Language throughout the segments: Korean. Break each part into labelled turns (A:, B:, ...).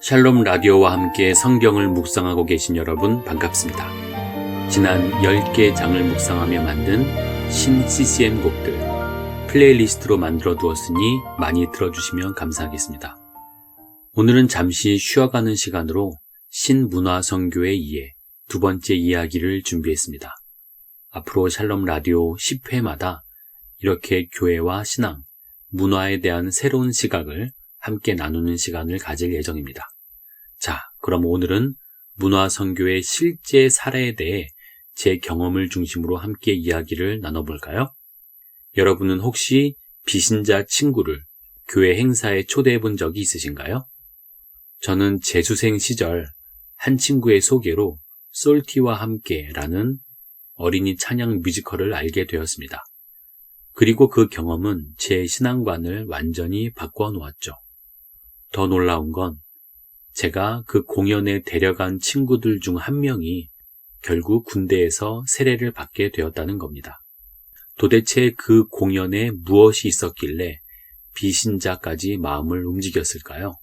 A: 샬롬 라디오와 함께 성경을 묵상하고 계신 여러분 반갑습니다. 지난 10개 장을 묵상하며 만든 신 CCM 곡들 플레이리스트로 만들어 두었으니 많이 들어주시면 감사하겠습니다. 오늘은 잠시 쉬어가는 시간으로 신문화 성교의 이해 두 번째 이야기를 준비했습니다. 앞으로 샬롬 라디오 10회마다 이렇게 교회와 신앙, 문화에 대한 새로운 시각을 함께 나누는 시간을 가질 예정입니다. 자, 그럼 오늘은 문화 선교의 실제 사례에 대해 제 경험을 중심으로 함께 이야기를 나눠볼까요? 여러분은 혹시 비신자 친구를 교회 행사에 초대해 본 적이 있으신가요? 저는 재수생 시절 한 친구의 소개로 솔티와 함께라는 어린이 찬양 뮤지컬을 알게 되었습니다. 그리고 그 경험은 제 신앙관을 완전히 바꿔 놓았죠. 더 놀라운 건 제가 그 공연에 데려간 친구들 중 한 명이 결국 군대에서 세례를 받게 되었다는 겁니다. 도대체 그 공연에 무엇이 있었길래 비신자까지 마음을 움직였을까요?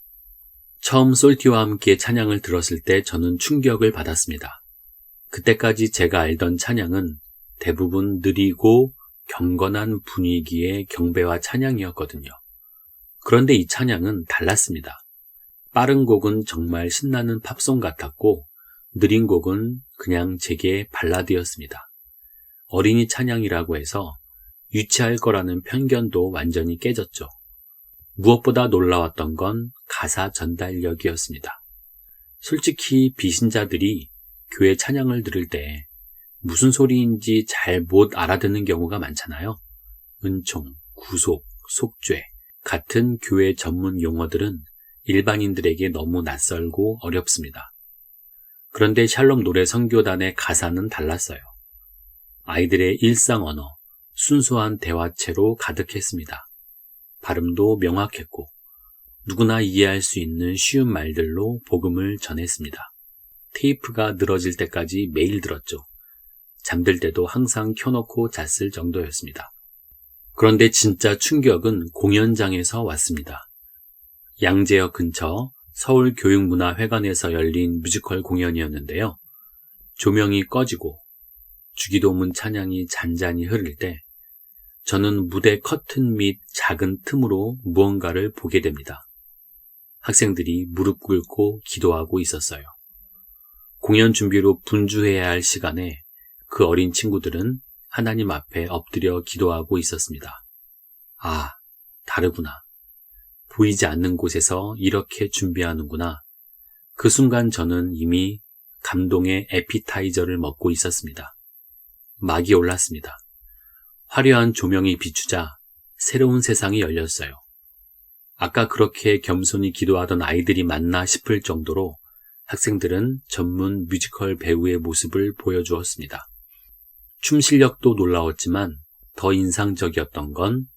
A: 처음 솔티와 함께 찬양을 들었을 때 저는 충격을 받았습니다. 그때까지 제가 알던 찬양은 대부분 느리고 경건한 분위기의 경배와 찬양이었거든요. 그런데 이 찬양은 달랐습니다. 빠른 곡은 정말 신나는 팝송 같았고, 느린 곡은 그냥 제게 발라드였습니다. 어린이 찬양이라고 해서 유치할 거라는 편견도 완전히 깨졌죠. 무엇보다 놀라웠던 건 가사 전달력이었습니다. 솔직히 비신자들이 교회 찬양을 들을 때 무슨 소리인지 잘 못 알아듣는 경우가 많잖아요. 은총, 구속, 속죄 같은 교회 전문 용어들은 일반인들에게 너무 낯설고 어렵습니다. 그런데 샬롬 노래 선교단의 가사는 달랐어요. 아이들의 일상 언어, 순수한 대화체로 가득했습니다. 발음도 명확했고 누구나 이해할 수 있는 쉬운 말들로 복음을 전했습니다. 테이프가 늘어질 때까지 매일 들었죠. 잠들 때도 항상 켜놓고 잤을 정도였습니다. 그런데 진짜 충격은 공연장에서 왔습니다. 양재역 근처 서울교육문화회관에서 열린 뮤지컬 공연이었는데요. 조명이 꺼지고 주기도문 찬양이 잔잔히 흐를 때 저는 무대 커튼 및 작은 틈으로 무언가를 보게 됩니다. 학생들이 무릎 꿇고 기도하고 있었어요. 공연 준비로 분주해야 할 시간에 그 어린 친구들은 하나님 앞에 엎드려 기도하고 있었습니다. 아, 다르구나. 보이지 않는 곳에서 이렇게 준비하는구나. 그 순간 저는 이미 감동의 에피타이저를 먹고 있었습니다. 막이 올랐습니다. 화려한 조명이 비추자 새로운 세상이 열렸어요. 아까 그렇게 겸손히 기도하던 아이들이 맞나 싶을 정도로 학생들은 전문 뮤지컬 배우의 모습을 보여주었습니다. 춤 실력도 놀라웠지만 더 인상적이었던 건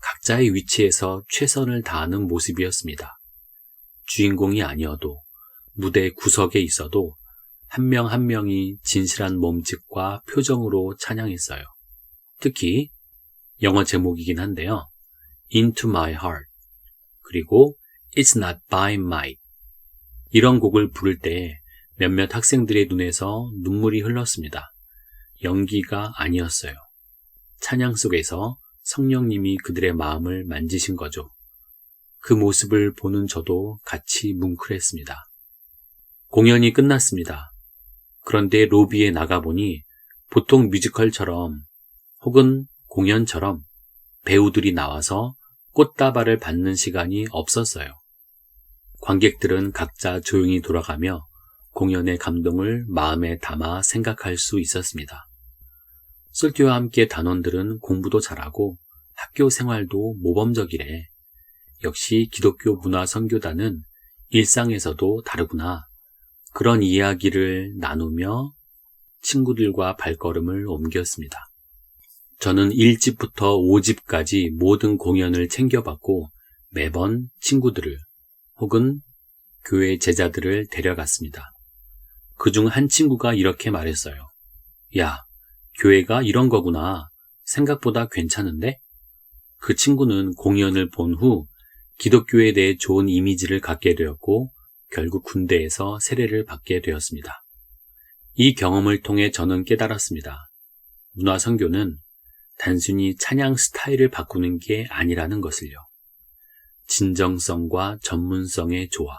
A: 각자의 위치에서 최선을 다하는 모습이었습니다. 주인공이 아니어도 무대 구석에 있어도 한명한 명이 진실한 몸짓과 표정으로 찬양했어요. 특히 영어 제목이긴 한데요. Into My Heart 그리고 It's Not By Might 이런 곡을 부를 때 몇몇 학생들의 눈에서 눈물이 흘렀습니다. 연기가 아니었어요. 찬양 속에서 성령님이 그들의 마음을 만지신 거죠. 그 모습을 보는 저도 같이 뭉클했습니다. 공연이 끝났습니다. 그런데 로비에 나가보니 보통 뮤지컬처럼 혹은 공연처럼 배우들이 나와서 꽃다발을 받는 시간이 없었어요. 관객들은 각자 조용히 돌아가며 공연의 감동을 마음에 담아 생각할 수 있었습니다. 솔티와 함께 단원들은 공부도 잘하고 학교 생활도 모범적이래. 역시 기독교 문화 선교단은 일상에서도 다르구나. 그런 이야기를 나누며 친구들과 발걸음을 옮겼습니다. 저는 1집부터 5집까지 모든 공연을 챙겨봤고 매번 친구들을 혹은 교회 제자들을 데려갔습니다. 그중 한 친구가 이렇게 말했어요. 야, 교회가 이런 거구나. 생각보다 괜찮은데? 그 친구는 공연을 본 후 기독교에 대해 좋은 이미지를 갖게 되었고 결국 군대에서 세례를 받게 되었습니다. 이 경험을 통해 저는 깨달았습니다. 문화 선교는 단순히 찬양 스타일을 바꾸는 게 아니라는 것을요. 진정성과 전문성의 조화,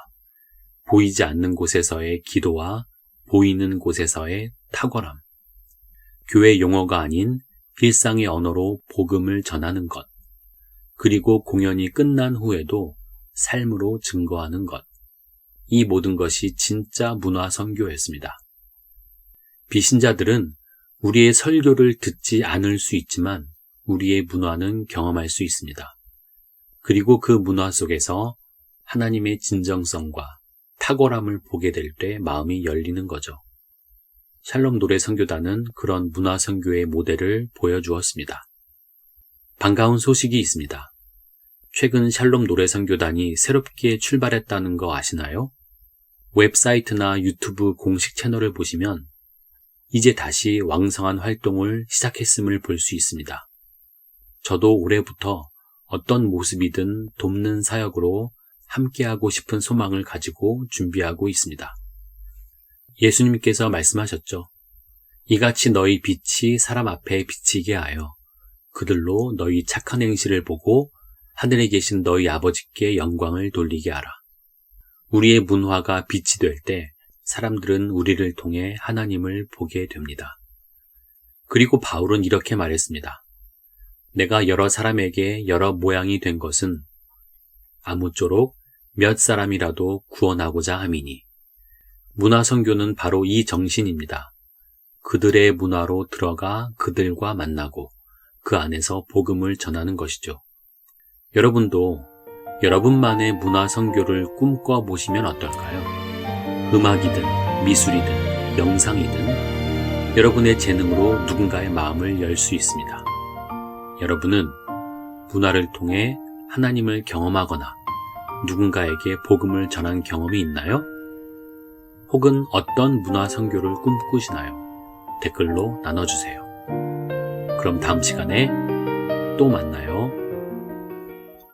A: 보이지 않는 곳에서의 기도와 보이는 곳에서의 탁월함, 교회 용어가 아닌 일상의 언어로 복음을 전하는 것, 그리고 공연이 끝난 후에도 삶으로 증거하는 것. 이 모든 것이 진짜 문화 선교였습니다. 비신자들은 우리의 설교를 듣지 않을 수 있지만 우리의 문화는 경험할 수 있습니다. 그리고 그 문화 속에서 하나님의 진정성과 탁월함을 보게 될 때 마음이 열리는 거죠. 샬롬 노래 선교단은 그런 문화 선교의 모델을 보여주었습니다. 반가운 소식이 있습니다. 최근 샬롬 노래 선교단이 새롭게 출발했다는 거 아시나요? 웹사이트나 유튜브 공식 채널을 보시면 이제 다시 왕성한 활동을 시작했음을 볼 수 있습니다. 저도 올해부터 어떤 모습이든 돕는 사역으로 함께하고 싶은 소망을 가지고 준비하고 있습니다. 예수님께서 말씀하셨죠. 이같이 너희 빛이 사람 앞에 비치게 하여 그들로 너희 착한 행실을 보고 하늘에 계신 너희 아버지께 영광을 돌리게 하라. 우리의 문화가 빛이 될 때 사람들은 우리를 통해 하나님을 보게 됩니다. 그리고 바울은 이렇게 말했습니다. 내가 여러 사람에게 여러 모양이 된 것은 아무쪼록 몇 사람이라도 구원하고자 함이니 문화 선교는 바로 이 정신입니다. 그들의 문화로 들어가 그들과 만나고 그 안에서 복음을 전하는 것이죠. 여러분도 여러분만의 문화 선교를 꿈꿔 보시면 어떨까요? 음악이든 미술이든 영상이든 여러분의 재능으로 누군가의 마음을 열 수 있습니다. 여러분은 문화를 통해 하나님을 경험하거나 누군가에게 복음을 전한 경험이 있나요? 혹은 어떤 문화 선교를 꿈꾸시나요? 댓글로 나눠주세요. 그럼 다음 시간에 또 만나요.